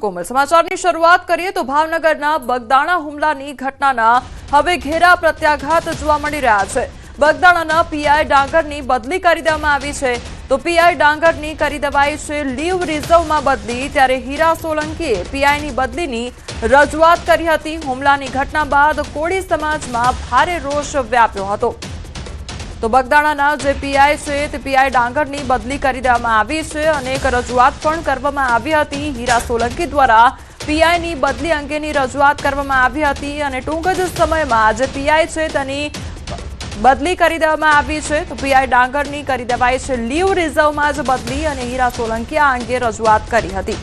કોમલ સમાચારની શરૂઆત કરીએ તો ભાવનગરના બગદાણા હુમલાની ઘટનાના હવે ઘેરા પ્રત્યાઘાત જોવા મળી રહ્યા છે. બગદાણાના પીઆઈ ડાંગરની બદલી કરી દેવામાં આવી છે. તો પીઆઈ ડાંગરની કરી દેવાઈ છે લીવ રિઝર્વમાં બદલી. ત્યારે હીરા સોલંકીએ પીઆઈની બદલીની રજૂઆત કરી હતી. હુમલાની ઘટના બાદ કોળી સમાજમાં ભારે રોષ વ્યાપ્યો હતો. તો બગદાણાના જે પીઆઈ છે તે પીઆઈ ડાંગરની બદલી કરી દેવામાં આવી છે અને એક રજૂઆત પણ કરવામાં આવી હતી. હીરા સોલંકી દ્વારા પીઆઈની બદલી અંગેની રજૂઆત કરવામાં આવી હતી અને ટૂંક જ સમયમાં જે પીઆઈ છે તેની બદલી કરી દેવામાં આવી છે. તો પીઆઈ ડાંગરની કરી દેવાય છે લીવ રિઝર્વમાં જ બદલી અને હીરા સોલંકી આ અંગે રજૂઆત કરી હતી.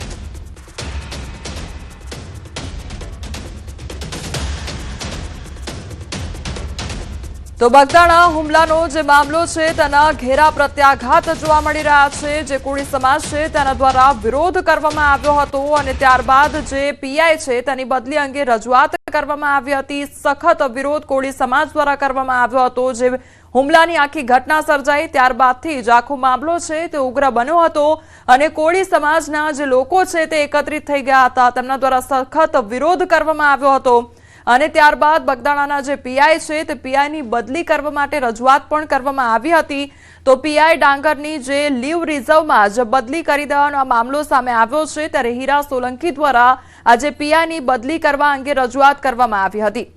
તો બગદાણા હુમલાનો જે મામલો છે, તેના ઘેરા પ્રત્યાઘાત જોવા મળી રહ્યા છે. જે કોળી સમાજ છે, તેના દ્વારા વિરોધ કરવામાં આવ્યો હતો અને ત્યારબાદ જે પીઆઈ છે, તેની બદલી અંગે રજૂઆત કરવામાં આવી હતી. સખત વિરોધ કોળી સમાજ દ્વારા કરવામાં આવ્યો હતો. જે હુમલાની આખી ઘટના સર્જાઈ, ત્યારબાદથી જ આખો મામલો છે, તે ઉગ્ર બન્યો હતો અને કોળી સમાજના જે લોકો છે, તે એકત્રિત થઈ ગયા હતા. તેમના દ્વારા સખત વિરોધ કરવામાં આવ્યો હતો. અને ત્યારબાદ બગદાણાના જે પીઆઈ છે તે પીઆઈની બદલી કરવા માટે રજૂઆત પણ કરવામાં આવી હતી. તો પીઆઈ ડાંગરની જે લીવ રિઝર્વમાં જ બદલી કરી દેવાનો આ મામલો સામે આવ્યો છે ત્યારે હીરા સોલંકી દ્વારા આજે પીઆઈની બદલી કરવા અંગે રજૂઆત કરવામાં આવી હતી.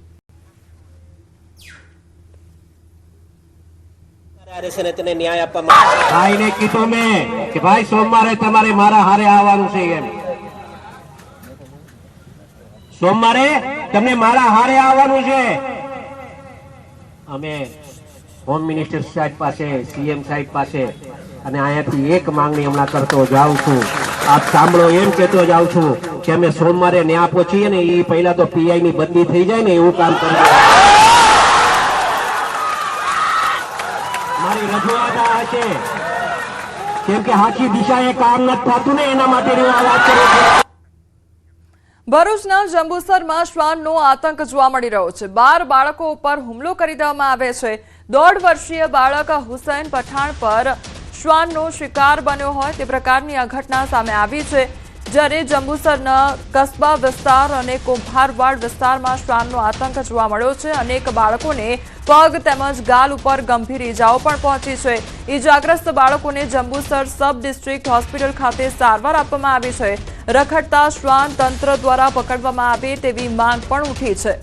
આરએસએને તેને ન્યાય આપવામાં ભાઈને કીધું મેં કે ભાઈ સોમવારે તમારે મારા હારે આવવાનું છે એમ. સોમવારે તમને મારા હારે આવવાનું છે. અમે હોમ મિનિસ્ટર સાહેબ પાસે સીએમ સાહેબ પાસે અને અહીંયાથી એક માંગણી હમણાં કરતો જાઉં છું. આપ સાંભળો એમ કહેતો જાઉં છું કે અમે સોમવારે ન્યા પહોંચીએ ને એ પહેલા તો પીઆઈ ની બદલી થઈ જાય ને એવું કામ કરીએ મારી રજૂઆત આ હશે. કેમ કે આખી દિશાએ કામ નથી થતું ને એના માટે હું આ વાત કરું છું. ભરૂચના જંબુસરમાં શ્વાનનો આતંક જોવા મળી રહ્યો છે. બાર બાળકો ઉપર હુમલો કરી દેવામાં આવે છે. દોઢ વર્ષીય બાળક હુસૈન પઠાણ પર શ્વાનનો શિકાર બન્યો હોય તે પ્રકારની આ ઘટના સામે આવી છે. જ્યારે જંબુસરના કસ્બા વિસ્તાર અને કુંભારવાડ વિસ્તારમાં શ્વાનનો આતંક જોવા મળ્યો છે. અનેક બાળકોને પગ તેમજ ગાલ ઉપર ગંભીર ઈજાઓ પણ પહોંચી છે. ઈજાગ્રસ્ત બાળકોને જંબુસર સબ ડિસ્ટ્રિક્ટ હોસ્પિટલ ખાતે સારવાર આપવામાં આવી છે. રખડતા શ્વાન તંત્ર દ્વારા પકડવામાં આવે તેવી માંગ પણ ઉઠી છે.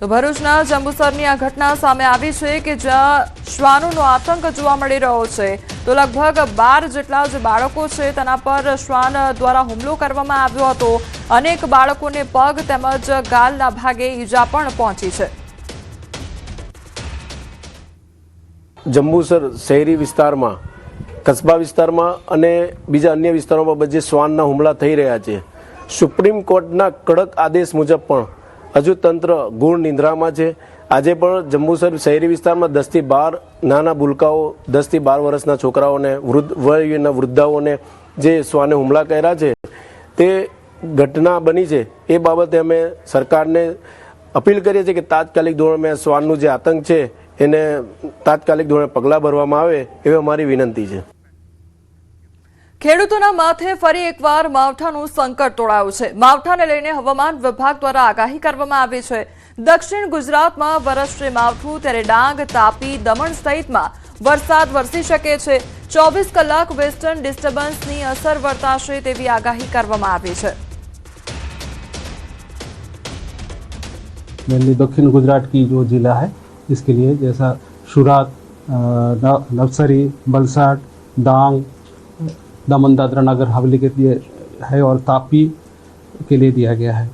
તો ભરૂચના જંબુસરની આ ઘટના સામે આવી છે કે જ્યાં શ્વાનોનો આતંક જોવા મળી રહ્યો છે. તો લગભગ બાર જેટલા જે બાળકો છે તેના પર શ્વાન દ્વારા હુમલો કરવામાં આવ્યો હતો. અનેક બાળકોને પગ તેમજ ગાલના ભાગે ઈજા પણ પહોંચી છે. જંબુસર શહેરી વિસ્તારમાં, કસ્બા વિસ્તારમાં અને બીજા અન્ય વિસ્તારોમાં બધે શ્વાનના હુમલા થઈ રહ્યા છે. સુપ્રીમ કોર્ટના કડક આદેશ મુજબ પણ હજુ તંત્ર ગુણ નિંદ્રામાં છે. આજે પણ જંબુસર શહેરી વિસ્તારમાં દસથી બાર નાના ભૂલકાઓ, દસથી બાર વર્ષના છોકરાઓને, વૃદ્ધ વયના વૃદ્ધાઓને જે શ્વાને હુમલા કર્યા છે, તે ઘટના બની છે. એ બાબતે અમે સરકારને અપીલ કરીએ છીએ કે તાત્કાલિક ધોરણે શ્વાનનું જે આતંક છે, એને તાત્કાલિક ધોરણે પગલાં ભરવામાં આવે એવી અમારી વિનંતી છે. ખેડૂતોના માથે ફરી એકવાર માવઠાનું સંકટ તોડાયું છે. માવઠાને લઈને હવામાન વિભાગ દ્વારા આગાહી કરવામાં આવી છે. દક્ષિણ ગુજરાતમાં વરસશે માવઠું ત્યારે ડાંગ તાપી દમણ સહિતમાં વરસાદ વરસી શકે છે ચોવીસ કલાક વેસ્ટર્ન ડિસ્ટર્બન્સની અસર વર્તાશે તેવી આગાહી કરવામાં આવી છે मेनली दक्षिण गुजरात की जो ज़िला है इसके लिए जैसा सूरत अ, न- नवसरी वलसाड डांग दमन दादरा नगर हवेली के लिए है और तापी के लिए दिया गया है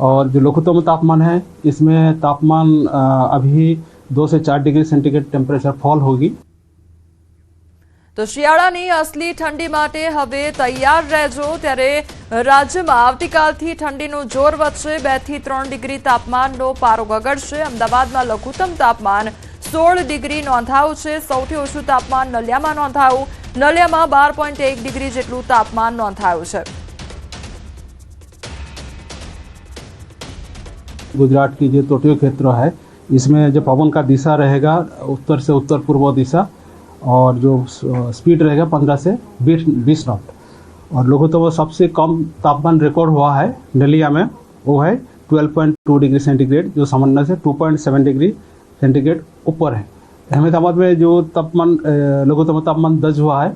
और जो लघुत्तम तापमान है इसमें तापमान अ, अभी दो से चार डिग्री सेंटीग्रेड टेम्परेचर फॉल होगी તો શિયાળાની અસલી ઠંડી માટે હવે તૈયાર રહેજો ત્યારે રાજ્યમાં આવતીકાલથી ઠંડીનું જોર વધશે બે થી ત્રણ ડિગ્રી તાપમાનનો પારો ગગડશે અમદાવાદમાં લઘુત્તમ તાપમાન સોળ ડિગ્રી નોંધાયું છે સૌથી ઓછું તાપમાન નલિયામાં નોંધાયું નલિયામાં બાર પોઈન્ટ એક ડિગ્રી જેટલું તાપમાન નોંધાયું છે गुजरात की जो तटीय क्षेत्र है, इसमें जो पवन का दिशा रहेगा, उत्तर से उत्तर पूर्व दिशा, और जो स्पीड रहेगा पंद्रह से बीस बीस नॉट और लघुत्तम सबसे कम तापमान रिकॉर्ड हुआ है डलिया में, वो है 12.2 डिग्री सेंटीग्रेड जो सामान्य से 2.7 डिग्री सेंटीग्रेड ऊपर है. अहमदाबाद में जो तापमान लघुत्तम तापमान दर्ज हुआ है,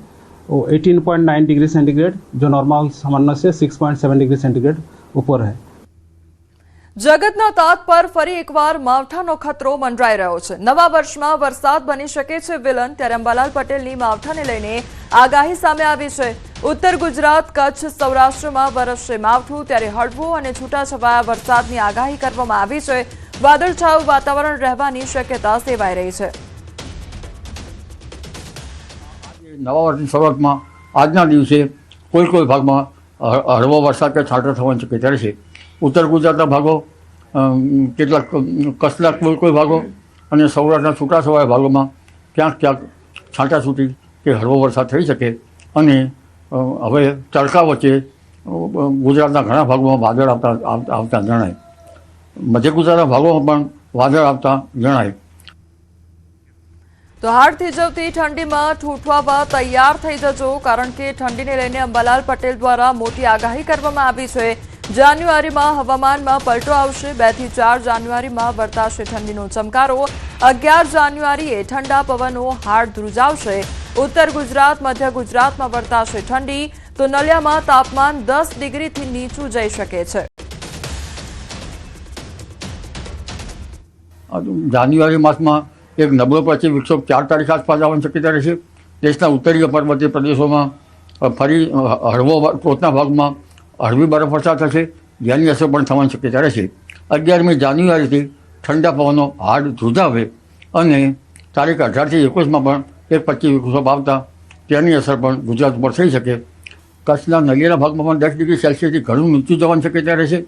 वो 18.9 डिग्री सेंटीग्रेड जो नॉर्मल सामान्य से 6.7 डिग्री सेंटीग्रेड ऊपर है. જગતના તાત પર ફરી એકવાર માવઠાનો ખતરો મંડરાઈ રહ્યો છે. નવા વર્ષમાં વરસાદ બની શકે છે વિલન, ત્યારે અંબાલાલ પટેલની માવઠાને લઈને આગાહી સામે આવી છે. ઉત્તર ગુજરાત, કચ્છ, સૌરાષ્ટ્રમાં વરસશે માવઠું, ત્યારે હળવું અને છૂટાછવાયા વરસાદની આગાહી કરવામાં આવી છે. વાદળછાયું વાતાવરણ રહેવાની શક્યતા સેવાઈ રહી છે. નવા વર્ષની શરૂઆતમાં આજના દિવસે કોઈ કોઈ ભાગમાં હળવો વરસાદ કે છાંટો થવાની શક્યતા રહેશે. ઉત્તર ગુજરાતના ભાગો કેટલાક કચ્છના કોઈ ભાગો અને સૌરાષ્ટ્રના છૂટાછવાયા ભાગોમાં ક્યાંક ક્યાંક છાંટાછૂટી કે હળવો વરસાદ થઈ શકે અને હવે તડકા વચ્ચે ગુજરાતના ઘણા ભાગોમાં વાદળ આવતા આવતા જણાય. મધ્ય ગુજરાતના ભાગોમાં પણ વાદળ આવતા જણાય. તો હાડ થીજવતી ઠંડીમાં ઠૂઠવાવા તૈયાર થઈ જજો, કારણ કે ઠંડીને લઈને અંબાલાલ પટેલ દ્વારા મોટી આગાહી કરવામાં આવી છે. જાન્યુઆરીમાં હવામાનમાં પલટો આવશે. બેથી ચાર જાન્યુઆરીમાં વર્તાશે ઠંડીનો ચમકારો. અગિયાર જાન્યુઆરીએ ઠંડા પવનો હાડ ધ્રુજાવશે. ઉત્તર ગુજરાત, મધ્ય ગુજરાતમાં વર્તાશે ઠંડી. તો નલિયામાં તાપમાન દસ ડિગ્રીથી નીચું જઈ શકે છે. જાન્યુઆરી માસમાં એક નબળો પશ્ચિમ વિક્ષોભ ચાર તારીખ આસપાસ આવવાની શક્યતા રહેશે. દેશના ઉત્તરીય પર્વતીય પ્રદેશોમાં ફરી હળવો ટોચના ભાગમાં હળવી બરફવર્ષા થશે જેની અસર પણ થવાની શક્યતા રહેશે. અગિયારમી જાન્યુઆરીથી ઠંડા પવનો હાડ ધ્રુજાવે અને તારીખ અઢારથી એકવીસમાં પણ એક પચીસ વિક્ષોભ આવતા તેની અસર પણ ગુજરાત ઉપર થઈ શકે. કચ્છના નલિયાના ભાગમાં પણ દસ ડિગ્રી સેલ્સિયસથી ઘણું નીચું જવાની શક્યતા રહેશે.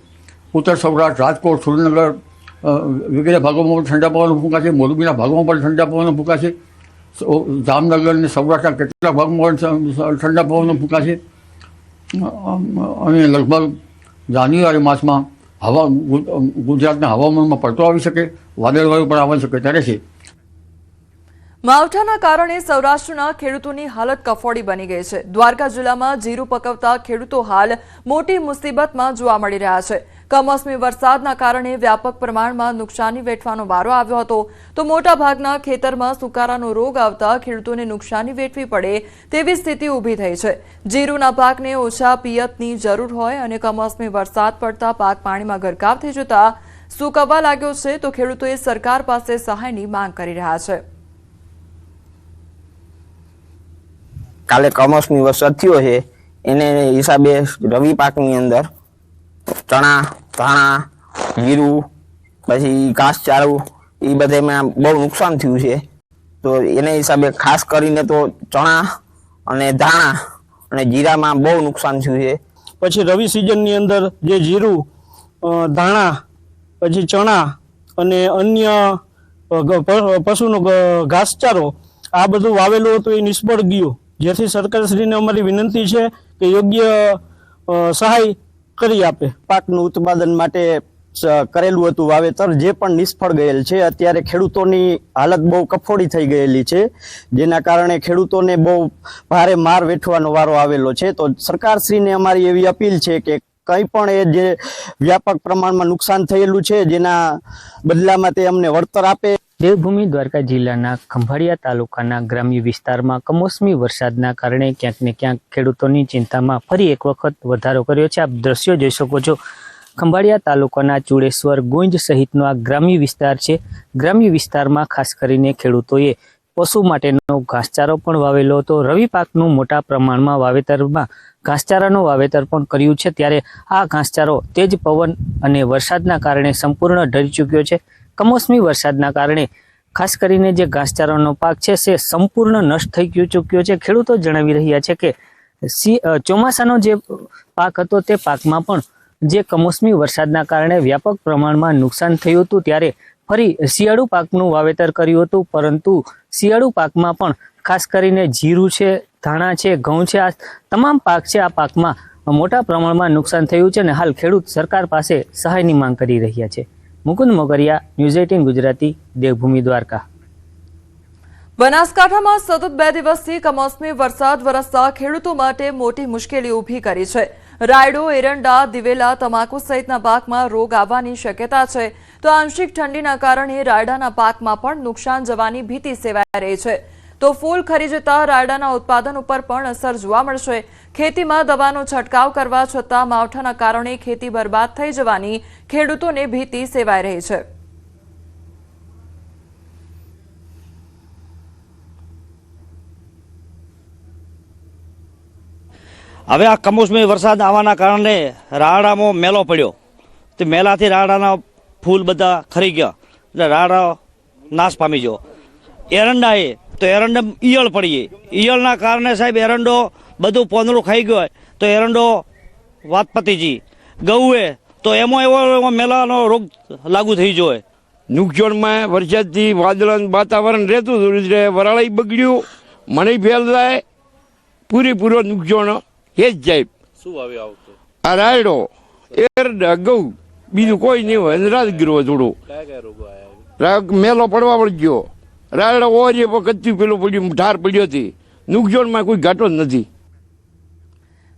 ઉત્તર સૌરાષ્ટ્ર, રાજકોટ, સુરેન્દ્રનગર વગેરે ભાગોમાં પણ ઠંડા પવનો ફૂંકાશે. મોરબીના ભાગોમાં પણ ઠંડા પવનો ફૂંકાશે. જામનગર અને સૌરાષ્ટ્રના કેટલાક ભાગમાં પણ ઠંડા પવનો ફૂંકાશે. અને લગભગ જાન્યુઆરી માસમાં હવા ગુજરાતના હવામાનમાં પડતો આવી શકે, વાદળવાયુ પણ આવી શકે, ત્યારે રહેશે માવઠાના કારણે સૌરાષ્ટ્રના ખેડૂતોની હાલત કફોડી બની ગઈ છે. દ્વારકા જિલ્લામાં જીરું પકવતા ખેડૂતો હાલ મોટી મુસીબતમાં જોવા મળી રહ્યા છે. કમોસમી વરસાદના કારણે વ્યાપક પ્રમાણમાં નુકસાની વેઠવાનો વારો આવ્યો હતો. તો મોટાભાગના ખેતરમાં સુકારાનો રોગ આવતા ખેડૂતોને નુકસાની વેઠવી પડે તેવી સ્થિતિ ઊભી થઈ છે. જીરુના પાકને ઓછા પિયતની જરૂર હોય અને કમોસમી વરસાદ પડતા પાક પાણીમાં ગરકાવ થઈ જતા સુકવવા લાગ્યો છે, તો ખેડૂતોએ સરકાર પાસે સહાયની માંગ કરી રહ્યા છે. કાલે કમોસમી વરસાદ થયો છે, એને હિસાબે રવિ પાકની અંદર ચણા, ધાણા, જીરું, પછી ઘાસચારું એ બધામાં બહુ નુકસાન થયું છે. તો એને હિસાબે ખાસ કરીને તો ચણા અને ધાણા અને જીરામાં બહુ નુકસાન થયું છે. પછી રવિ સિઝનની અંદર જે જીરું ધાણા, પછી ચણા અને અન્ય પશુનો ઘાસચારો આ બધું વાવેલું હતું એ નિષ્ફળ ગયું. જેથી સરકારશ્રીને અમારી વિનંતી છે કે યોગ્ય સહાય કરી આપે પાકનું ઉત્પાદન માટે કરેલું હતું વાવેતર, જે પણ નિષ્ફળ ગયેલ છે. અત્યારે ખેડૂતોની હાલત બહુ કફોડી થઈ ગયેલી છે, જેના કારણે ખેડૂતોને બહુ ભારે માર વેઠવાનો વારો આવેલો છે. તો સરકારશ્રીને અમારી એવી અપીલ છે કે કંઈ પણ એ જે વ્યાપક પ્રમાણમાં નુકસાન થયેલું છે, જેના બદલામાં તે અમને વળતર આપે. દેવભૂમિ દ્વારકા જિલ્લાના ખંભાળિયા તાલુકાના ગ્રામ્ય વિસ્તારમાં કમોસમી વરસાદના કારણે ક્યાંક ને ક્યાંક ખેડૂતોની ચિંતામાં ફરી એક વખત વધારો કર્યો છે. આપ દ્રશ્યો જોઈ શકો છો. ખંભાળિયા તાલુકાના ચુડેશ્વર ગુંજ સહિતનો આ ગ્રામ્ય વિસ્તાર છે. ગ્રામ્ય વિસ્તારમાં ખાસ કરીને ખેડૂતોએ પશુ માટેનો ઘાસચારો પણ વાવેલો હતો. રવિ પાકનું મોટા પ્રમાણમાં વાવેતરમાં ઘાસચારાનું વાવેતર પણ કર્યું છે. ત્યારે આ ઘાસચારો તેજ પવન અને વરસાદના કારણે સંપૂર્ણ ઢળી ચૂક્યો છે. કમોસમી વરસાદના કારણે, ખાસ કરીને જે ઘાસચારાનો પાક છે તે સંપૂર્ણ નષ્ટ થઈ ગયો ચૂક્યો છે. ખેડૂતો જણાવી રહ્યા છે કે ચોમાસાનો જે પાક હતો, તે પાકમાં પણ જે કમોસમી વરસાદના કારણે વ્યાપક પ્રમાણમાં નુકસાન થયું હતું, ત્યારે ફરી શિયાળુ પાકનું વાવેતર કર્યું હતું. પરંતુ શિયાળુ પાકમાં પણ ખાસ કરીને જીરું છે, ધાણા છે, ઘઉં છે, આ તમામ પાક છે, આ પાકમાં મોટા પ્રમાણમાં નુકસાન થયું છે અને હાલ ખેડૂત સરકાર પાસે સહાયની માંગ કરી રહ્યા છે. Mukund Mogariya news eighteen Gujarati, Devbhumi Dwarka. બનાસકાંઠામાં સતત બે દિવસથી કમોસમી વરસાદ વરસતા ખેડૂતો માટે મોટી મુશ્કેલી ઊભી કરી છે. રાયડો, એરંડા, દિવેલા, તમાકુ સહિતના પાકમાં રોગ આવવાની શક્યતા છે. તો આંશિક ઠંડીના કારણે રાયડાના પાકમાં પણ નુકસાન જવાની ભીતિ સેવાઈ રહી છે. તો ફૂલ ખરી જતા રાયડાના ઉત્પાદન ઉપર પણ અસર જોવા મળશે. ખેતીમાં દવાનો છંટકાવ કરવા છતાં માવઠાના કારણે ખેતી બરબાદ થઈ જવાની ખેડૂતોને ભીતિ સેવાઈ રહી છે. હવે આ કમોસમી વરસાદ આવવાના કારણે રાડામાં મેલો પડ્યો. તે મેલાથી રાડાના ફૂલ બધા ખરી ગયા. એટલે રાડા નાશ પામી ગયો. એરંડા એ તો એરંડા ઈયળ પડી ગઈ ઈયળના કારણે સાહેબ એરંડો બધું પોંદડું ખાઈ ગયો તો એરંડો વાત પતીજી. ગૌએ તો એમાં એવો એવો મેલાનો રોગ લાગુ થઈ ગયો નુકસાનમાં વરસાદથી વાદળાનું વાતાવરણ રહેતું હતું. એટલે વરાળાઈ બગડ્યું. મને ફેલ થાય પૂરેપૂરો નુકસાન એ જ જાય. શું આવે આવતો આ રાયડો એરડા ગૌ બીજું કોઈ નહીં હોય. રાજગીરો થોડું મેલો પડવા પડ્યો રાયડો પણ કચ્ચું પેલું પડ્યું ઠાર પડ્યો હતી. નુકસાનમાં કોઈ ઘાટો જ નથી.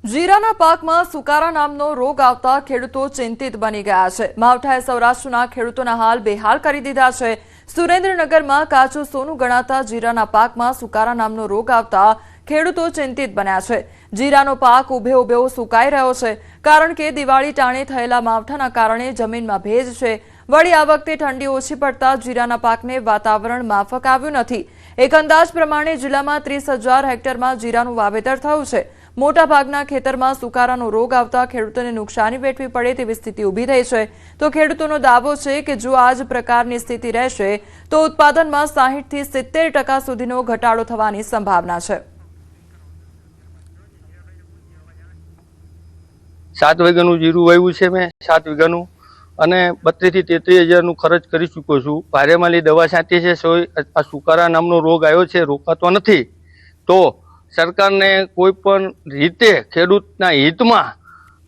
જીરાના પાકમાં સુકારા નામનો રોગ આવતા ખેડૂતો ચિંતિત બની ગયા છે. માવઠાએ સૌરાષ્ટ્રના ખેડૂતોના હાલ બેહાલ કરી દીધા છે. સુરેન્દ્રનગરમાં કાચું સોનું ગણાતા જીરાના પાકમાં સુકારા નામનો રોગ આવતા ખેડૂતો ચિંતિત બન્યા છે. જીરાનો પાક ઉભે ઉભેઓ સુકાઈ રહ્યો છે, કારણ કે દિવાળી ટાણે થયેલા માવઠાના કારણે જમીનમાં ભેજ છે. વળી આ વખતે ઠંડી ઓછી પડતા જીરાના પાકને વાતાવરણ માફક આવ્યું નથી. એક અંદાજ પ્રમાણે જિલ્લામાં ત્રીસ હજાર હેક્ટરમાં જીરાનું વાવેતર થયું છે. મોટાભાગના ખેતરમાં સુકારાનો રોગ આવતા ખેડૂતોને નુકસાની વેઠવી પડે તેવી સ્થિતિ ઊભી થઈ છે. તો ખેડૂતોનો દાવો છે કે જો આ જ પ્રકારની સ્થિતિ રહેશે, તો ઉત્પાદનમાં સાહીઠથી સિત્તેર ટકા સુધીનો ઘટાડો થવાની સંભાવના છે. સાત વીઘાનું જીરું વાવ્યું છે મેં, સાત વીઘાનું. અને બત્રીસથી તેત્રીસ હજારનું ખર્ચ કરી ચૂક્યો છું. ભારેમાલી દવા છાંટી છે, સોય આ સુકારા નામનો રોગ આવ્યો છે, રોકાતો નથી. તો સરકારને કોઈ પણ રીતે ખેડૂતના હિતમાં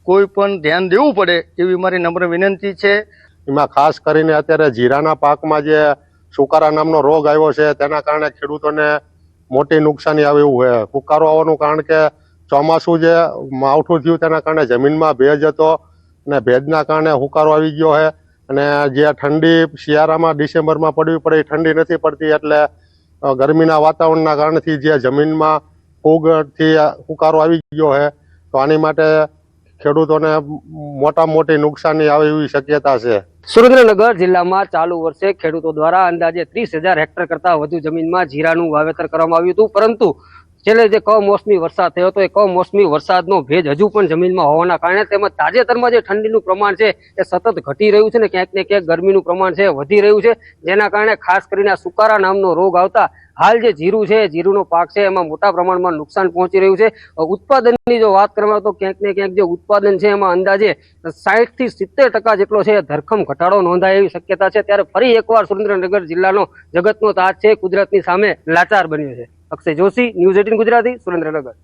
કોઈ પણ ધ્યાન દેવું પડે એવી મારી નમ્ર વિનંતી છે. એમાં ખાસ કરીને અત્યારે જીરાના પાકમાં જે સુકારા નામનો રોગ આવ્યો છે, તેના કારણે ખેડૂતોને મોટી નુકસાની આવે એવું છે સુકારો આવવાનું કારણ કે ચોમાસું જે માવઠું થયું, તેના કારણે જમીનમાં ભેજ હતો. અને ભેજના કારણે હુકારો આવી ગયો છે. અને જે ઠંડી શિયાળામાં, ડિસેમ્બરમાં પડવી પડે એ ઠંડી નથી પડતી, એટલે ગરમીના વાતાવરણના કારણથી જે જમીનમાં ફૂગથી હુકારો આવી ગયો છે, તો આની માટે ખેડૂતોને મોટા મોટી નુકસાની આવે એવી શક્યતા છે. સુરેન્દ્રનગર જિલ્લામાં ચાલુ વર્ષે ખેડૂતો દ્વારા અંદાજે ત્રીસ હજાર હેક્ટર કરતા વધુ જમીનમાં જીરાનું વાવેતર કરવામાં આવ્યું હતું, પરંતુ છેલ્લે જે કમોસમી વરસાદ થયો હતો, એ કમોસમી વરસાદનો ભેજ હજુ પણ જમીનમાં હોવાના કારણે તેમજ તાજેતરમાં જે ઠંડીનું પ્રમાણ છે, એ સતત ઘટી રહ્યું છે ને ક્યાંક ને ક્યાંક ગરમીનું પ્રમાણ છે વધી રહ્યું છે. જેના કારણે ખાસ કરીને સુકારા નામનો રોગ આવતા હાલ જે જીરું છે જીરુનો પાક છે, એમાં મોટા પ્રમાણમાં નુકસાન પહોંચી રહ્યું છે. ઉત્પાદનની જો વાત કરવામાં તો ક્યાંક ને ક્યાંક જે ઉત્પાદન છે, એમાં અંદાજે સાઠથી સિત્તેર ટકા જેટલો છે, ધરખમ ઘટાડો નોંધાય એવી શક્યતા છે. ત્યારે ફરી એકવાર સુરેન્દ્રનગર જિલ્લાનો જગતનો તાજ છે, કુદરતની સામે લાચાર બન્યો છે. Akshay Joshi, news eighteen Gujarati, Surendranagar.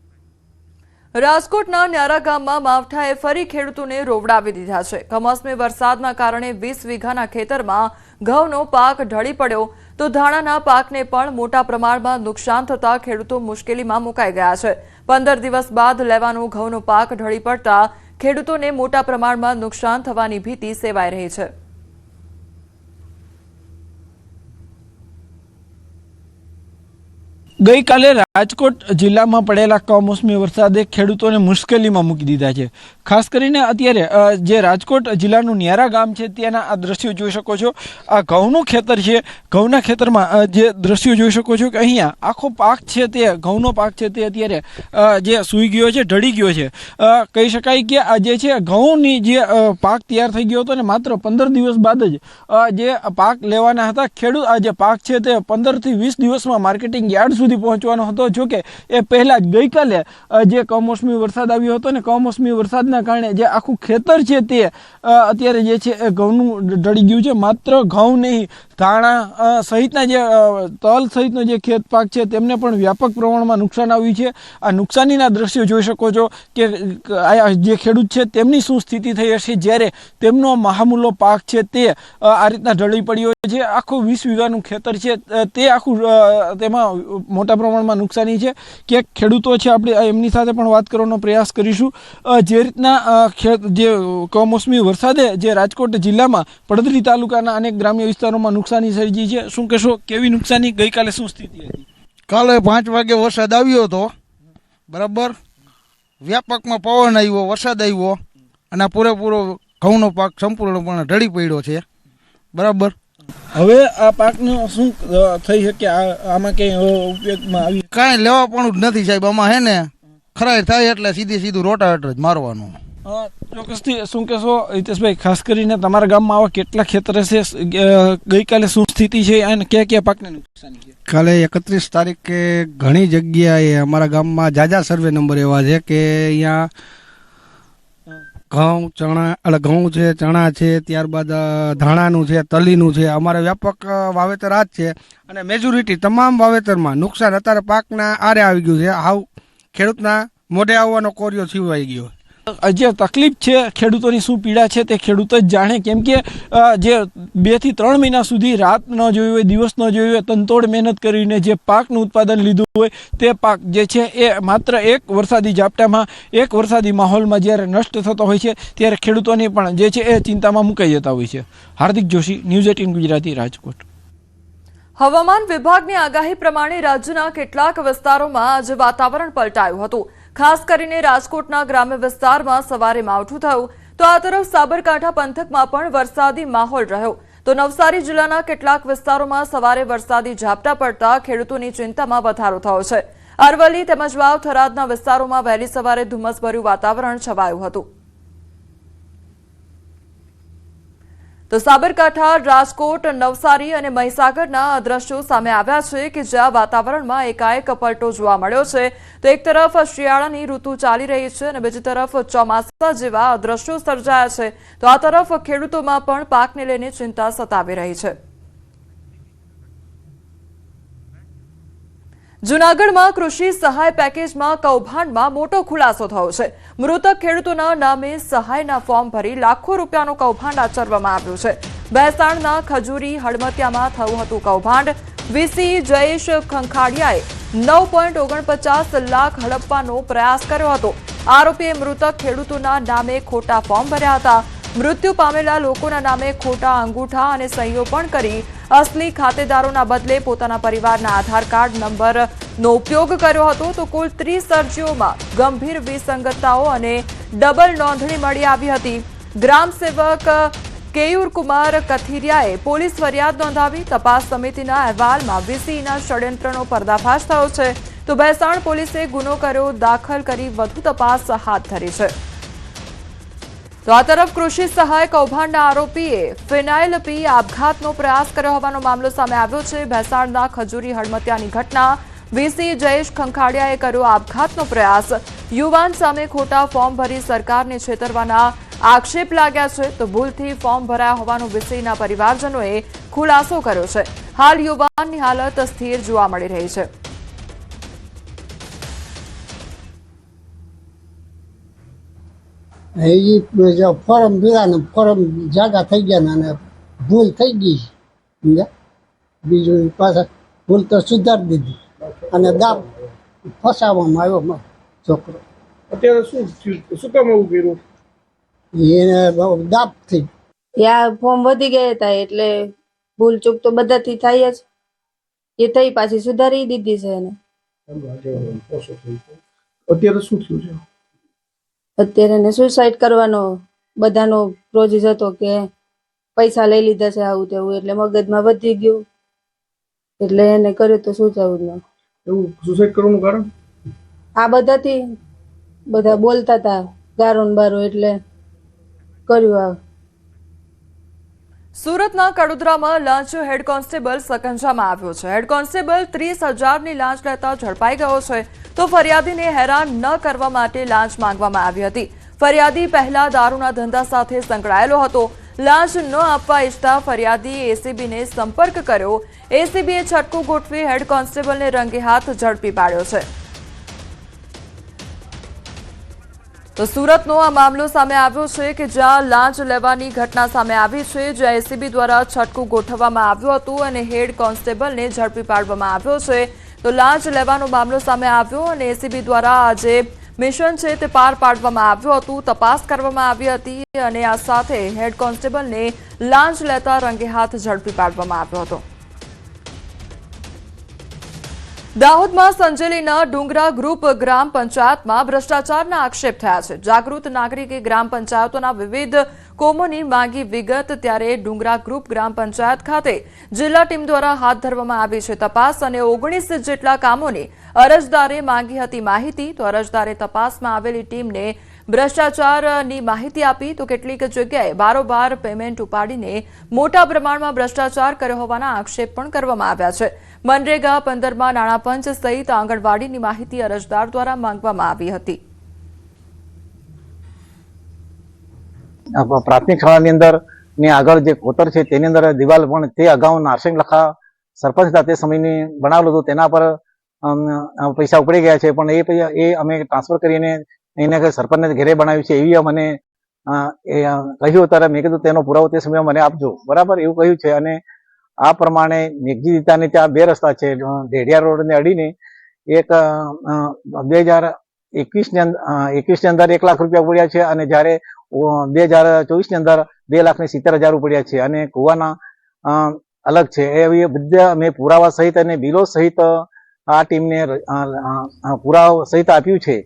રાજકોટના ન્યારા ગામમાં માવઠાએ ફરી ખેડૂતોને રોવડાવી દીધા છે. કમોસમી વરસાદના કારણે વીસ વીઘાના ખેતરમાં ઘઉંનો પાક ઢળી પડ્યો તો ધાણાના પાકને પણ મોટા પ્રમાણમાં નુકસાન થતા ખેડૂતો મુશ્કેલીમાં મુકાઈ ગયા છે. પંદર દિવસ બાદ લેવાનો ઘઉંનો પાક ઢળી પડતા ખેડૂતોને મોટા પ્રમાણમાં નુકસાન થવાની ભીતિ સેવાઈ રહી છે. ગઈકાલે રાજકોટ જિલ્લામાં પડેલા કમોસમી વરસાદે ખેડૂતોને મુશ્કેલીમાં મૂકી દીધા છે. ખાસ કરીને અત્યારે જે રાજકોટ જિલ્લાનું ન્યારા ગામ છે ત્યાંના આ દ્રશ્યો જોઈ શકો છો. આ ઘઉંનું ખેતર છે. ઘઉંના ખેતરમાં જે દ્રશ્યો જોઈ શકો છો કે અહીંયા આખો પાક છે તે, ઘઉંનો પાક છે તે અત્યારે જે સૂઈ ગયો છે, ઢળી ગયો છે. કહી શકાય કે આ જે છે ઘઉંની જે પાક તૈયાર થઈ ગયો હતો ને માત્ર પંદર દિવસ બાદ જ જે પાક લેવાના હતા, ખેડૂત આ જે પાક છે તે પંદરથી વીસ દિવસમાં માર્કેટિંગ યાર્ડ સુધી પહોંચવાનો હતો. જો કે એ પહેલાં જ ગઈકાલે જે કમોસમી વરસાદ આવ્યો હતો ને કમોસમી વરસાદના કારણે જે આખું ખેતર છે તે અત્યારે જે છે એ ઘઉંનું ઢળી ગયું છે. માત્ર ઘઉં નહીં ધાણા સહિતના જે તલ સહિતનો જે ખેત પાક છે, તેમને પણ વ્યાપક પ્રમાણમાં નુકસાન આવ્યું છે. આ નુકસાનીના દ્રશ્યો જોઈ શકો છો કે જે ખેડૂત છે, તેમની શું સ્થિતિ થઈ હશે જ્યારે તેમનો મહામૂલો પાક છે તે આ રીતના ઢળી પડ્યો છે. આખું વીસ વીઘાનું ખેતર છે તે આખું તેમાં મોટા પ્રમાણમાં નુકસાની છે. કે ખેડૂતો છે, આપણે એમની સાથે પણ વાત કરવાનો પ્રયાસ કરીશું. જે રીતના જે કમોસમી વરસાદે જે રાજકોટ જિલ્લામાં પડદરી તાલુકાના અનેક ગ્રામ્ય વિસ્તારોમાં નુકસાની સર્જી છે. શું કહેશો કેવી નુકસાની? ગઈકાલે શું સ્થિતિ હતી? કાલે પાંચ વાગે વરસાદ આવ્યો હતો. બરાબર? વ્યાપકમાં પવન આવ્યો વરસાદ આવ્યો અને આ પૂરેપૂરો ઘઉંનો પાક સંપૂર્ણપણે ઢળી પડ્યો છે. બરાબર? હવે આ પાકનો શું થઈ શકે? આ- આમાં કંઈ ઉપયોગમાં આવી કાંઈ લેવા પણ જ નથી સાહેબ. આમાં હે ને ખરાઈ થાય એટલે સીધી સીધું રોટાવેટર જ મારવાનું. ચોક્કસથી શું કહેશો, હિતેશભાઈ, ખાસ કરીને તમારા ગામમાં આવા કેટલા ખેતર છે ગઈકાલે શું સ્થિતિ છે અને કયા કયા પાકને નુકસાન છે? કાલે એકત્રીસ તારીખે ઘણી જગ્યાએ અમારા ગામમાં જાજા સર્વે નંબર એવા છે કે અહીંયા ઘઉં, ચણા એટલે ઘઉં છે, ચણા છે, ત્યારબાદ ધાણાનું છે, તલીનું છે. અમારે વ્યાપક વાવેતર આ જ છે અને મેજોરિટી તમામ વાવેતરમાં નુકસાન. અત્યારે પાકના આરે આવી ગયું છે. આવ ખેડૂતના મોઢે આવવાનો કોરિયો છીવાઈ ગયો. જે તકલીફ છે, ખેડૂતોની શું પીડા છે તે ખેડૂત જ જાણે. કેમ કે જે બેથી ત્રણ મહિના સુધી રાત ન જોયું હોય, દિવસ ન જોયું હોય, તનતોડ મહેનત કરીને જે પાકનું ઉત્પાદન લીધું હોય, તે પાક જે છે એ માત્ર એક વરસાદી ઝાપટામાં, એક વરસાદી માહોલમાં જ્યારે નષ્ટ થતો હોય છે, ત્યારે ખેડૂતોની પણ જે છે એ ચિંતામાં મુકાઈ જતા હોય છે. Hardik Joshi, news eighteen Gujarati, Rajkot. હવામાન વિભાગની આગાહી પ્રમાણે રાજ્યના કેટલાક વિસ્તારોમાં આજે વાતાવરણ પલટાયું હતું. ખાસ કરીને રાજકોટના ગ્રામ્ય વિસ્તારમાં સવારે માવઠું થયું. તો આ તરફ સાબરકાંઠા પંથકમાં પણ વરસાદી માહોલ રહ્યો. તો નવસારી જિલ્લાના કેટલાક વિસ્તારોમાં સવારે વરસાદી ઝાપટા પડતા ખેડૂતોની ચિંતામાં વધારો થયો છે. અરવલ્લી તેમજ વાવ થરાદના વિસ્તારોમાં વહેલી સવારે ધુમ્મસભર્યું વાતાવરણ છવાયું હતું. તો સાબરકાંઠા, રાજકોટ, નવસારી અને મહીસાગરના દ્રશ્યો સામે આવ્યા છે કે જ્યાં વાતાવરણમાં એકાએક પલટો જોવા મળ્યો છે. તો એક તરફ શિયાળાની ઋતુ ચાલી રહી છે અને બીજી તરફ ચોમાસા જેવા દ્રશ્યો સર્જાયા છે. તો આ તરફ ખેડૂતોમાં પણ પાકને લઈને ચિંતા સતાવી રહી છે. જૂનાગઢમાં કૃષિ સહાય પેકેજમાં કૌભાંડમાં મોટો ખુલાસો થયો છે. મૃતક ખેડૂતોના નામે સહાયના ફોર્મ ભરી લાખો રૂપિયાનું કૌભાંડ આચરવામાં આવ્યું છે. ભેસાણના ખજૂરી હળમતિયામાં થયું હતું કૌભાંડ. વીસી જયેશ ખંખાડિયાએ નવ પોઈન્ટ ઓગણપચાસ લાખ હડપવાનો પ્રયાસ કર્યો હતો. આરોપીએ મૃતક ખેડૂતોના નામે ખોટા ફોર્મ ભર્યા હતા. મૃત્યુ પામેલા લોકોના નામે ખોટા અંગૂઠા અને સહીઓ પણ કરી અસલી ખાતેદારોના બદલે પોતાના પરિવારના આધાર કાર્ડ નંબરનો ઉપયોગ કર્યો હતો. તો કુલ ત્રીસ અરજીઓમાં ગંભીર વિસંગતતાઓ અને ડબલ નોંધણી મળી આવી હતી. ગ્રામ સેવક કેયુર કુમાર કથિરિયાએ પોલીસ ફરિયાદ નોંધાવી તપાસ સમિતિના અહેવાલમાં વીસીના ષડયંત્રનો પર્દાફાશ થયો છે. તો ભેસાણ પોલીસે ગુનો કર્યો, દાખલ કરી વધુ તપાસ હાથ ધરી છે. તો આ તરફ કૃષિ સહાય કૌભાંડના આરોપીએ ફિનાઇલ પી આપઘાતનો પ્રયાસ કર્યો હોવાનો મામલો સામે આવ્યો છે. ભેસાણના ખજૂરી હડમત્યાની ઘટના. વીસી જયેશ ખંખાડિયાએ કર્યો આપઘાતનો પ્રયાસ. યુવાન સામે ખોટા ફોર્મ ભરી સરકારને છેતરવાના આક્ષેપ લાગ્યા છે. તો ભૂલથી ફોર્મ ભરાયા હોવાનું વીસીના પરિવારજનોએ ખુલાસો કર્યો છે. હાલ યુવાનની હાલત સ્થિર જોવા મળી રહી છે. એ ફોરમ ભર્યા ને ફોરમ જાગા થઈ ગયા ને અને ભૂલ થઈ ગઈ સમજ્યા? બીજું પાછા ભૂલ તો સુધારી દીધી. અને દાબ ફસાવવામાં આવ્યો મારો છોકરો. અત્યારે શું શું કામ એવું કર્યું? એને બહુ દાબ થઈ. ત્યાં ફોર્મ વધી ગયા હતા એટલે ભૂલ ચૂક તો બધાથી થાય જ. એ થઈ પાછી સુધારી દીધી છે એને. અત્યારે શું થયું છે? અત્યારે એને સુસાઇડ કરવાનો બધાનો પ્રોજેસ હતો કે પૈસા લઈ લીધા છે આવું તેવું એટલે મગજમાં વધી ગયું. એટલે એને કર્યું તો શું જવું ન. એવું? સુસાઇડ કરવાનું કારણ? આ બધાથી બધા બોલતા હતા ગારો બારો એટલે કર્યું આ. સુરતના કડોદરામાં લાંચ હેડ કોન્સ્ટેબલ સકંજામાં આવ્યો છે. હેડ કોન્સ્ટેબલ ત્રીસ હજારની લાંચ લેતા ઝડપાઈ ગયો છે. તો ફરિયાદીને હેરાન ન કરવા માટે લાંચ માંગવામાં આવી હતી. ફરિયાદી પહેલા દારૂના ધંધા સાથે સંકળાયેલો હતો. લાંચ ન આપવા ઈચ્છતા ફરિયાદીએ એસીબીને સંપર્ક કર્યો. એસીબીએ છટકું ગોઠવી હેડ કોન્સ્ટેબલને રંગે હાથ ઝડપી પાડ્યો છે. તો સુરતનો આ મામલો સામે આવ્યો છે કે જ્યાં લાંચ લેવાની ઘટના સામે આવી છે, જ્યાં એસીબી દ્વારા છટકું ગોઠવવામાં આવ્યું હતું અને હેડ કોન્સ્ટેબલને ઝડપી પાડવામાં આવ્યો છે. તો લાંચ લેવાનો મામલો સામે આવ્યો અને એસીબી દ્વારા આજે મિશન છે તે પાર પાડવામાં આવ્યું હતું. તપાસ કરવામાં આવી હતી અને આ સાથે હેડ કોન્સ્ટેબલને લાંચ લેતા રંગે હાથ ઝડપી પાડવામાં આવ્યો હતો. દાહોદમાં સંજેલીના ડુંગરા ગ્રુપ ગ્રામ પંચાયતમાં ભ્રષ્ટાચારના આક્ષેપ થયા છે. જાગૃત નાગરિકે ગ્રામ પંચાયતોના વિવિધ કોમોની માંગી વિગત ત્યારે ડુંગરા ગ્રુપ ગ્રામ પંચાયત ખાતે જિલ્લા ટીમ દ્વારા હાથ ધરવામાં આવી છે. તપાસ અને ઓગણીસ જેટલા કામોની અરજદારે માંગી હતી માહિતી, તો અરજદારે તપાસમાં આવેલી ટીમને ભ્રષ્ટાચારની માહિતી આપી તો કેટલીક જગ્યાએ બારોબાર પેમેન્ટ ઉપાડીને મોટા પ્રમાણમાં ભ્રષ્ટાચાર કર્યો હોવાના આક્ષેપ પણ કરવામાં આવ્યા છે. મનરેગા, પંદરમાં નાણાપંચ સહિત આંગણવાડીની માહિતી અરજદાર દ્વારા માંગવામાં આવી હતી. પ્રાથમિક શાળાની અંદરની આગળ જે કોતર છે તેની અંદર દિવાલ પણ તે અગાઉ નારસિંગ લખા સરપંચ હતા તે સમયની બનાવેલું હતું તેના પર પૈસા ઉપડી ગયા છે. પણ એ એ અમે ટ્રાન્સફર કરીને એને સરપંચને ઘેરે બનાવ્યું છે એવી મને એ કહ્યું ત્યારે મેં કીધું તેનો પુરાવો તે સમયે મને આપજો. બરાબર? એવું કહ્યું છે અને આ પ્રમાણે મેઘજી દીતાને ત્યાં બે રસ્તા છે. ઢેડિયા રોડને અડીને એક બે હજાર એકવીસની અંદર એકવીસની અંદર એક લાખ રૂપિયા ઉપડ્યા છે અને જ્યારે બે હજાર ચોવીસની અંદર બે લાખ ને સિત્તેર હજાર ઉપડ્યા છે અને કુવાના અલગ છે. એવી બધા મેં પુરાવા સહિત અને બિલો સહિત આ ટીમને પુરાવા સહિત આપ્યું છે.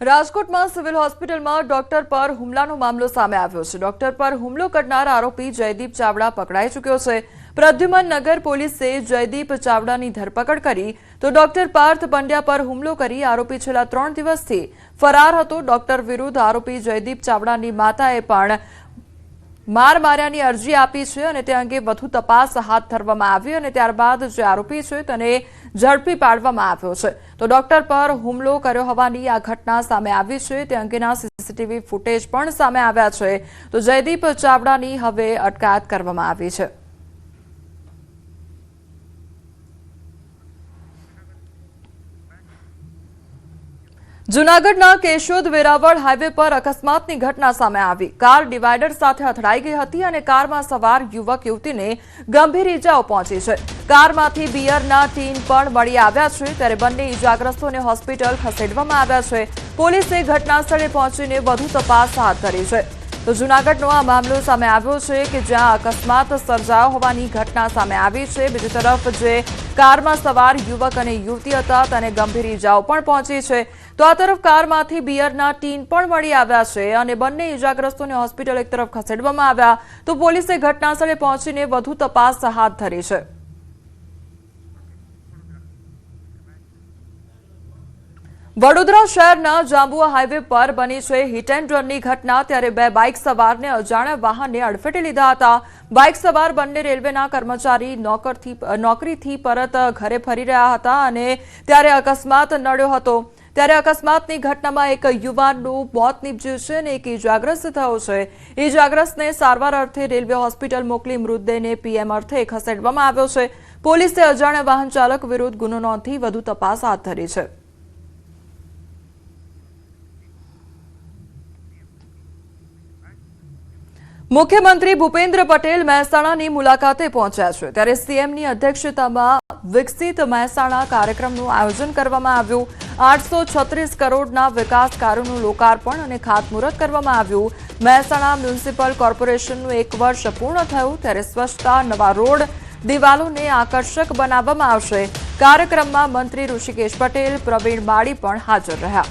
રાજકોટમાં સિવિલ હોસ્પિટલમાં ડોક્ટર પર હુમલાનો મામલો સામે આવ્યો છે. ડોક્ટર પર હુમલો કરનાર આરોપી જયદીપ ચાવડા પકડાઈ ચૂક્યો છે. પ્રદ્યુમન નગર પોલીસે જયદીપ ચાવડાની ધરપકડ કરી તો ડોક્ટર પાર્થ પંડ્યા પર હુમલો કરી આરોપી છેલ્લા ત્રણ દિવસથી ફરાર હતો. ડોક્ટર વિરુદ્ધ આરોપી જયદીપ ચાવડાની માતાએ પણ માર માર્યાની અરજી આપી છે અને તે અંગે વધુ તપાસ હાથ ધરવામાં આવી અને ત્યારબાદ જે આરોપી છે તેને ઝડપી પાડવામાં આવ્યો છે. તો ડોક્ટર પર હુમલો કર્યો હોવાની આ ઘટના સામે આવી છે. તે અંગેના સીસીટીવી ફૂટેજ પણ સામે આવ્યા છે. તો જયદીપ ચાવડાની હવે અટકાયત કરવામાં આવી છે. જૂનાગઢના કેશોદ વેરાવળ હાઈવે પર અકસ્માતની ઘટના સામે આવી. કાર ડિવાઈડર સાથે અથડાઈ ગઈ હતી અને કારમાં સવાર યુવક યુવતીને ગંભીર ઈજાઓ પહોંચી છે. કારમાંથી બિયરના ટીન પણ મળી આવ્યા છે. ત્યારે બંને ઈજાગ્રસ્તોને હોસ્પિટલ ખસેડવામાં આવ્યા છે. પોલીસે ઘટના સ્થળે પહોંચીને વધુ તપાસ હાથ ધરી છે. તો જૂનાગઢનો આ મામલો સામે આવ્યો છે કે જ્યાં અકસ્માત સર્જાયો હોવાની ઘટના સામે આવી છે. બીજી તરફ જે કારમાં સવાર યુવક અને યુવતી હતા, તેને ગંભીર ઈજાઓ પણ પહોંચી છે. તો આ તરફ કારમાંથી બિયરના ટીન પણ મળી આવ્યા છે અને બંને ઈજાગ્રસ્તોને હોસ્પિટલ એક તરફ ખસેડવામાં આવ્યા. તો પોલીસે ઘટના સ્થળે પહોંચીને વધુ તપાસ હાથ ધરી છે. વડોદરા શહેરના જાંબુઆ હાઈવે પર બની છે હિટ એન્ડ રનની ઘટના. ત્યારે બે બાઇક સવારને અજાણ્યા વાહને અડફેટે લીધા હતા. બાઇક સવાર બંને રેલવેના કર્મચારી નોકરથી, નોકરીથી પરત ઘરે ફરી રહ્યા હતા અને ત્યારે અકસ્માત નડ્યો હતો. ત્યારે અકસ્માતની ઘટનામાં એક યુવાનનું મોત નીપજ્યું છે અને એક ઇજાગ્રસ્ત થયો છે. ઇજાગ્રસ્તને સારવાર અર્થે રેલવે હોસ્પિટલ મોકલી મૃતદેહને પીએમ અર્થે ખસેડવામાં આવ્યો છે. પોલીસે અજાણ્યા વાહન ચાલક વિરુદ્ધ ગુનો નોંધી વધુ તપાસ હાથ ધરી છે. મુખ્યમંત્રી ભૂપેન્દ્ર પટેલ મહેસાણાની મુલાકાતે પહોંચ્યા છે. ત્યારે સીએમની અધ્યક્ષતામાં વિકસિત મહેસાણા કાર્યક્રમનું આયોજન કરવામાં આવ્યું. આઠસો છત્રીસ કરોડના વિકાસ કાર્યોનું લોકાર્પણ અને ખાતમુહૂર્ત કરવામાં આવ્યું. મહેસાણા મ્યુનિસિપલ કોર્પોરેશનનું એક વર્ષ પૂર્ણ થયું ત્યારે સ્વચ્છતા નવા રોડ દિવાલોને આકર્ષક બનાવવામાં આવશે. કાર્યક્રમમાં મંત્રી ઋષિકેશ પટેલ, પ્રવીણ માળી પણ હાજર રહ્યા.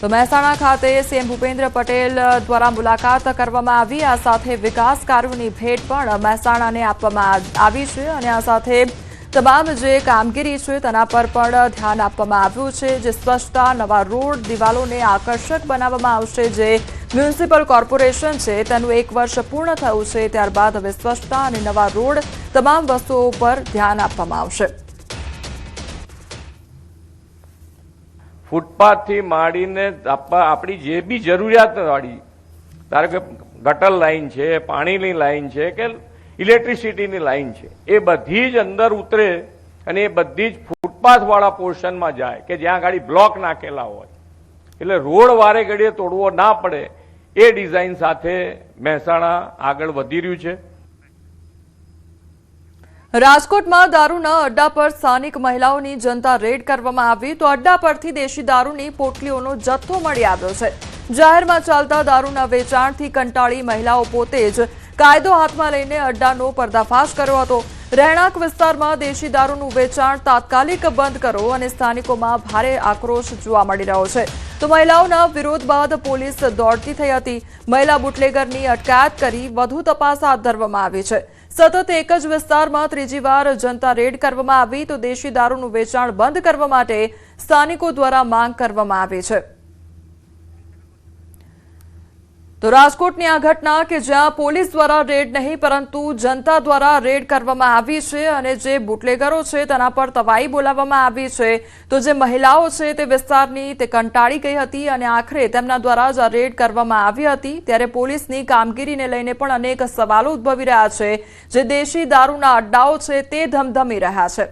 તો મહેસાણા ખાતે સીએમ ભૂપેન્દ્ર પટેલ દ્વારા મુલાકાત કરવામાં આવી. આ સાથે વિકાસ કાર્યોની ભેટ પણ મહેસાણાને આપવામાં આવી છે અને આ સાથે તમામ જે કામગીરી છે તેના પર પણ ધ્યાન આપવામાં આવ્યું છે. જે સ્વચ્છતા નવા રોડ દિવાલોને આકર્ષક બનાવવામાં આવશે. જે મ્યુનિસિપલ કોર્પોરેશન છે તેનું એક વર્ષ પૂર્ણ થયું છે. ત્યારબાદ હવે સ્વચ્છતા અને નવા રોડ, તમામ વસ્તુઓ પર ધ્યાન આપવામાં આવશે. ફૂટપાથથી માંડીને આપણી જે બી જરૂરિયાત વાળી ધારો કે ગટર લાઈન છે, પાણીની લાઇન છે કે ઇલેક્ટ્રિસિટીની લાઇન છે, એ બધી જ અંદર ઉતરે અને એ બધી જ ફૂટપાથવાળા પોર્શનમાં જાય કે જ્યાં ગાડી બ્લોક નાખેલા હોય. એટલે રોડ વારે ઘડીએ તોડવો ના પડે, એ ડિઝાઇન સાથે મહેસાણા આગળ વધી રહ્યું છે. રાજકોટમાં દારૂના અડ્ડા પર સ્થાનિક મહિલાઓની જનતા રેડ કરવામાં આવી તો અડ્ડા પરથી દેશી દારૂની પોટલીઓનો જથ્થો મળી આવ્યો છે. જાહેરમાં ચાલતા દારૂના વેચાણથી કંટાળી મહિલાઓ પોતે જ કાયદો હાથમાં લઈને અડ્ડાનો પર્દાફાશ કર્યો હતો. રહેણાંક વિસ્તારમાં દેશી દારૂનું વેચાણ તાત્કાલિક બંધ કરો અને સ્થાનિકોમાં ભારે આક્રોશ જોવા મળી રહ્યો છે. તો મહિલાઓના વિરોધ બાદ પોલીસ દોડતી થઈ હતી. મહિલા બુટલેગરની અટકાયત કરી વધુ તપાસ હાથ ધરવામાં આવી છે. સતત એક જ વિસ્તારમાં ત્રીજી વાર જનતા રેડ કરવામાં આવી તો દેશી દારૂનું વેચાણ બંધ કરવા માટે સ્થાનિકો દ્વારા માંગ કરવામાં આવી છે. તો રાજકોટની આ ઘટના કે જ્યાં પોલીસ દ્વારા રેડ નહીં, પરંતુ જનતા દ્વારા રેડ કરવામાં આવી છે અને જે બુટલેગરો છે તેના પર તવાઈ બોલાવવામાં આવી છે. તો જે મહિલાઓ છે તે વિસ્તારની તે કંટાળી ગઈ હતી અને આખરે તેમના દ્વારા જ રેડ કરવામાં આવી હતી. ત્યારે પોલીસની કામગીરીને લઈને પણ અનેક સવાલો ઉદ્ભવી રહ્યા છે. જે દેશી દારૂના અડ્ડાઓ છે તે ધમધમી રહ્યા છે.